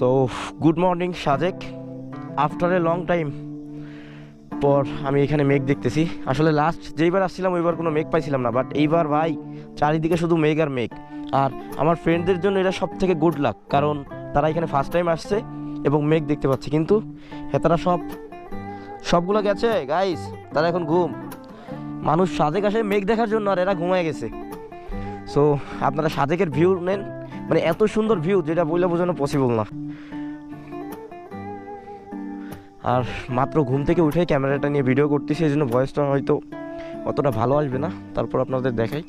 So good morning Sajek after a long time পর আমি এখানে মেঘ দেখতেছি। আসলে লাস্ট যেইবার আসছিলাম, ওইবার কোনো মেঘ পাইছিলাম না বাট এইবার ভাই, চারিদিকে শুধু মেঘ আর মেঘ। আর আমার ফ্রেন্ডদের জন্য এটা সব থেকে গুড লাক কারণ তারা এখানে ফার্স্ট টাইম আসছে এবং মেঘ দেখতে পাচ্ছে। কিন্তু হেতারা সব, সবগুলো গেছে। গাইস তারা এখন ঘুম। মানুষ সাজেক আসে মেঘ দেখার জন্য আর এরা ঘুমায় গেছে। সো আপনারা সাজেকের ভিউ নেন। মানে এত সুন্দর ভিউ যেটা বইলে বোঝানো পসিবল না। আর মাত্র ঘুম থেকে উঠে ক্যামেরাটা নিয়ে ভিডিও করতেছি, এই জন্য ভয়েসটা হয়তো অতটা ভালো আসবে না। তারপর আপনাদের দেখাই।